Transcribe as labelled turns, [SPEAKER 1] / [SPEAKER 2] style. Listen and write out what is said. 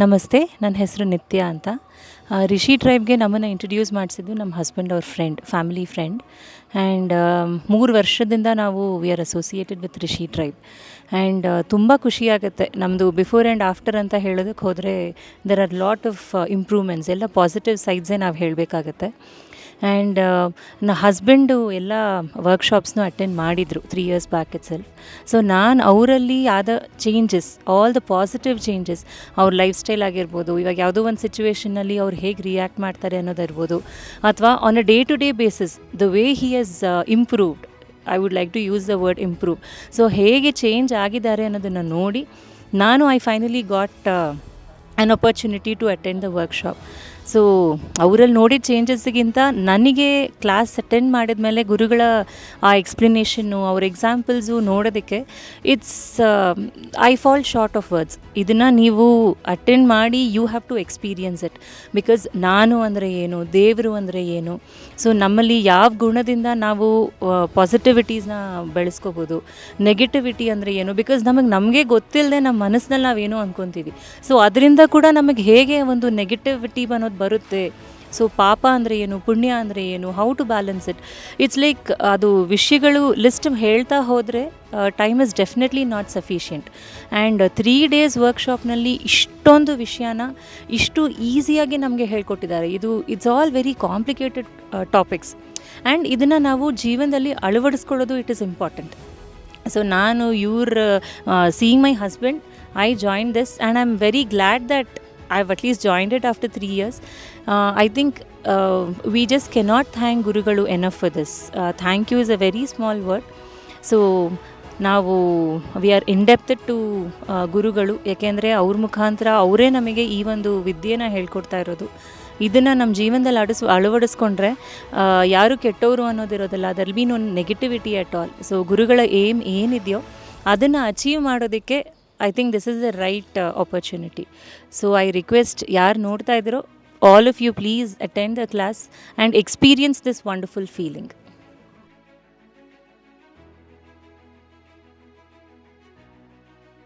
[SPEAKER 1] ನಮಸ್ತೆ, ನನ್ನ ಹೆಸರು ನಿತ್ಯ ಅಂತ. ರಿಷಿ ಟ್ರೈಬ್ಗೆ ನಮ್ಮನ್ನು ಇಂಟ್ರಡ್ಯೂಸ್ ಮಾಡಿಸಿದ್ದು ನಮ್ಮ ಹಸ್ಬೆಂಡ್ ಅವ್ರ ಫ್ರೆಂಡ್ ಫ್ಯಾಮಿಲಿ ಫ್ರೆಂಡ್ ಆ್ಯಂಡ್ ಮೂರು ವರ್ಷದಿಂದ ನಾವು we are associated with Rishi tribe and ತುಂಬ ಖುಷಿಯಾಗುತ್ತೆ ನಮ್ಮದು ಬಿಫೋರ್ ಆ್ಯಂಡ್ ಆಫ್ಟರ್ ಅಂತ ಹೇಳೋದಕ್ಕೆ ಹೋದರೆ there are lot of improvements ಎಲ್ಲ ಪಾಸಿಟಿವ್ ಸೈಡ್ಸೇ ನಾವು ಹೇಳಬೇಕಾಗತ್ತೆ. ಆ್ಯಂಡ್ ನನ್ನ ಹಸ್ಬೆಂಡು ಎಲ್ಲ ವರ್ಕ್ಶಾಪ್ಸ್ನು ಅಟೆಂಡ್ ಮಾಡಿದರು three years back itself so ನಾನು ಅವರಲ್ಲಿ ಆದ changes all the positive changes ಅವ್ರ ಲೈಫ್ ಸ್ಟೈಲ್ ಆಗಿರ್ಬೋದು, ಇವಾಗ ಯಾವುದೋ ಒಂದು ಸಿಚುವೇಷನ್ನಲ್ಲಿ ಅವ್ರು ಹೇಗೆ ರಿಯಾಕ್ಟ್ ಮಾಡ್ತಾರೆ ಅನ್ನೋದಿರ್ಬೋದು ಅಥವಾ on a day to day basis the way he has improved I would like to use the word improve so ಹೇಗೆ ಚೇಂಜ್ ಆಗಿದ್ದಾರೆ ಅನ್ನೋದನ್ನು ನೋಡಿ, ನಾನು I finally got an opportunity to attend the workshop so ಅವರಲ್ಲಿ ನೋಡಿದ ಚೇಂಜಸ್ಗಿಂತ ನನಗೆ class attend ಮಾಡಿದ ಮೇಲೆ ಗುರುಗಳ ಆ ಎಕ್ಸ್ಪ್ಲನೇಷನ್ನು ಅವ್ರ ಎಕ್ಸಾಂಪಲ್ಸು ನೋಡೋದಕ್ಕೆ it's I fall short of words ಇದನ್ನು ನೀವು ಅಟೆಂಡ್ ಮಾಡಿ you have to experience it because ನಾನು ಅಂದರೆ ಏನು, ದೇವರು ಅಂದರೆ ಏನು? ಸೊ ನಮ್ಮಲ್ಲಿ ಯಾವ ಗುಣದಿಂದ ನಾವು ಪಾಸಿಟಿವಿಟೀಸ್ನ ಬೆಳೆಸ್ಕೋಬೋದು? ನೆಗೆಟಿವಿಟಿ ಅಂದರೆ ಏನು? ಬಿಕಾಸ್ ನಮಗೆ ನಮಗೆ ಗೊತ್ತಿಲ್ಲದೆ ನಮ್ಮ ಮನಸ್ಸಿನಲ್ಲಿ ನಾವೇನು ಅಂದ್ಕೊತೀವಿ ಸೊ ಅದರಿಂದ ಕೂಡ ನಮಗೆ ಹೇಗೆ ಒಂದು ನೆಗೆಟಿವಿಟಿ ಅನ್ನೋದು ಬರುತ್ತೆ. ಸೊ ಪಾಪ ಅಂದರೆ ಏನು, ಪುಣ್ಯ ಅಂದರೆ ಏನು how to balance it it's like ಅದು ವಿಷಯಗಳು ಲಿಸ್ಟ್ ಹೇಳ್ತಾ ಹೋದರೆ time is definitely not sufficient and three days ವರ್ಕ್ಶಾಪ್ನಲ್ಲಿ ಇಷ್ಟೊಂದು ವಿಷಯನ ಇಷ್ಟು ಈಸಿಯಾಗಿ ನಮಗೆ ಹೇಳ್ಕೊಟ್ಟಿದ್ದಾರೆ. ಇದು it's all very complicated topics and ಇದನ್ನು ನಾವು ಜೀವನದಲ್ಲಿ ಅಳವಡಿಸ್ಕೊಳ್ಳೋದು ಇಟ್ ಇಸ್ ಇಂಪಾರ್ಟೆಂಟ್ ಸೊ ನಾನು ಇವ್ರ seeing my husband I join this and I am very glad that I've at least joined it after three years. Uh, I think uh, we just cannot thank Gurugalu enough for this. Uh, thank you is a very small word. So ನಾವು we are indebted to ಗುರುಗಳು ಯಾಕೆಂದರೆ ಅವ್ರ ಮುಖಾಂತರ ಅವರೇ ನಮಗೆ ಈ ಒಂದು ವಿದ್ಯೆನ ಹೇಳ್ಕೊಡ್ತಾ ಇರೋದು ಇದನ್ನು ನಮ್ಮ ಜೀವನದಲ್ಲಿ ಅಡಿಸ್ ಅಳವಡಿಸ್ಕೊಂಡ್ರೆ ಯಾರು ಕೆಟ್ಟವರು ಅನ್ನೋದಿರೋದಿಲ್ಲ ಅದರಲ್ಲಿ ಬಿ ಒಂದು ನೆಗೆಟಿವಿಟಿ ಅಟ್ ಆಲ್ ಸೊ ಗುರುಗಳ ಏಮ್ ಏನಿದೆಯೋ ಅದನ್ನು ಅಚೀವ್ ಮಾಡೋದಕ್ಕೆ I think this is the right opportunity so I request ಯಾರು ನೋಡ್ತಾ ಇದ್ದೀರೋ all of you please attend the class and experience this wonderful feeling